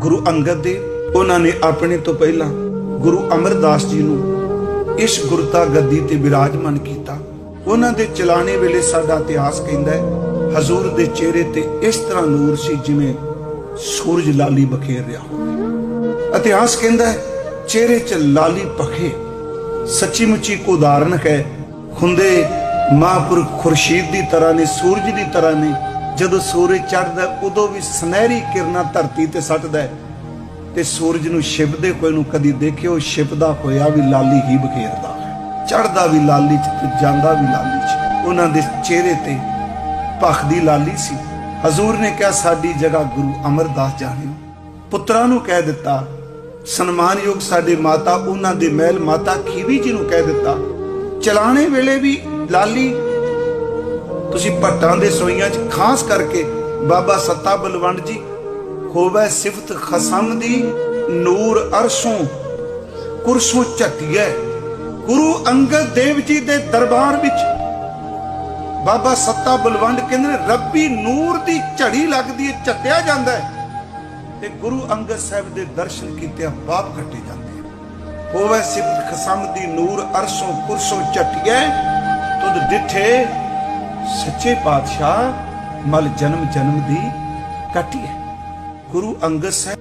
ਗੁਰੂ ਅੰਗਦ ਦੇਵ, ਉਹਨਾਂ ਨੇ ਆਪਣੇ ਤੋਂ ਪਹਿਲਾਂ ਗੁਰੂ ਅਮਰਦਾਸ ਜੀ ਨੂੰ ਇਸ ਗੁਰਤਾ ਗੱਦੀ ਤੇ ਵਿਰਾਜਮਾਨ ਕੀਤਾ। ਉਹਨਾਂ ਦੇ ਚਲਾਣੇ ਵੇਲੇ ਸਾਡਾ ਇਤਿਹਾਸ ਕਹਿੰਦਾ ਹੈ, ਹਜ਼ੂਰ ਦੇ ਚਿਹਰੇ ਤੇ ਇਸ ਤਰ੍ਹਾਂ ਨੂਰ ਸੀ ਜਿਵੇਂ ਸੂਰਜ ਲਾਲੀ ਬਖੇਰ ਰਿਹਾ ਹੋਵੇ। ਇਤਿਹਾਸ ਕਹਿੰਦਾ ਹੈ, ਚਿਹਰੇ 'ਚ ਲਾਲੀ ਪਖੇ ਸੱਚੀ ਮੁੱਚੀ ਕੋ ਉਦਾਹਰਨ ਹੈ ਹੁੰਦੇ ਮਹਾਂਪੁਰਖ ਖੁਰਸ਼ੀਦ ਦੀ ਤਰ੍ਹਾਂ ਨੇ, ਸੂਰਜ ਦੀ ਤਰ੍ਹਾਂ ਨੇ ਜਦੋਂ ਸੂਰਜ ਚੜ੍ਹਦਾ, ਉਦੋਂ ਵੀ ਸੁਨਹਿਰੀ ਕਿਰਨਾਂ ਧਰਤੀ ਤੇ ਸੱਟਦਾ ਤੇ ਸੂਰਜ ਨੂੰ ਛਿਪਦੇ ਕੋਈ ਨੂੰ ਕਦੀ ਦੇਖਿਓ, ਛਿਪਦਾ ਹੋਇਆ ਵੀ ਲਾਲੀ ਹੀ ਬਖੇਰਦਾ। ਹੈ ਚੜ੍ਹਦਾ ਵੀ ਲਾਲੀ ਚ ਤੇ ਜਾਂਦਾ ਵੀ ਲਾਲੀ ਚ। ਉਹਨਾਂ ਦੇ ਚਿਹਰੇ ਤੇ ਭਖ ਦੀ ਲਾਲੀ ਸੀ। ਹਜ਼ੂਰ ਨੇ ਕਿਹਾ, ਸਾਡੀ ਜਗ੍ਹਾ ਗੁਰੂ ਅਮਰਦਾਸ ਜਾਣਿਓ। ਪੁੱਤਰਾਂ ਨੂੰ ਕਹਿ ਦਿੱਤਾ, ਸਨਮਾਨਯੋਗ ਸਾਡੇ ਮਾਤਾ, ਉਹਨਾਂ ਦੇ ਮਹਿਲ ਮਾਤਾ ਖੀਵੀ ਜੀ ਨੂੰ ਕਹਿ ਦਿੱਤਾ, ਚਲਾਣੇ ਵੇਲੇ ਵੀ ਲਾਲੀ ਤੁਸੀਂ ਭੱਟਾਂ ਦੇ ਸੋਈਆਂ 'ਚ ਖਾਸ ਕਰਕੇ ਬਾਬਾ ਸੱਤਾ ਬਲਵੰਡ ਜੀ ਹੋਵੇ ਸਿਫਤ ਖਸਮ ਦੀ ਨੂਰ ਅਰਸ਼ੋਂ, ਕੁਰਸੋਂ ਝਟਿਐ, ਗੁਰੂ ਅੰਗਦ ਦੇਵ ਜੀ ਦੇ ਦਰਬਾਰ ਵਿੱਚ ਬਾਬਾ ਸੱਤਾ ਬਲਵੰਡ ਕਹਿੰਦੇ ਨੇ, ਰੱਬੀ ਨੂਰ ਦੀ ਝੜੀ ਲੱਗਦੀ ਹੈ ਝੱਟਿਆ ਜਾਂਦਾ ਹੈ ਤੇ ਗੁਰੂ ਅੰਗਦ ਸਾਹਿਬ ਦੇ ਦਰਸ਼ਨ ਕੀਤੇ ਬਾਪ ਕੱਟੇ ਜਾਂਦੇ ਆ। ਹੋਵੇ ਸਿਫਤ ਖਸਮ ਦੀ ਨੂਰ ਅਰਸ਼ੋਂ, ਕੁਰਸੋਂ ਝਟਿਐ, ਤੁਧ ਡਿਠੇ ਸੱਚੇ ਪਾਤਸ਼ਾਹ ਮਲ ਜਨਮ ਜਨਮ ਦੀ ਕੱਟੀ ਹੈ। ਗੁਰੂ ਅੰਗਦ ਸਾਹਿਬ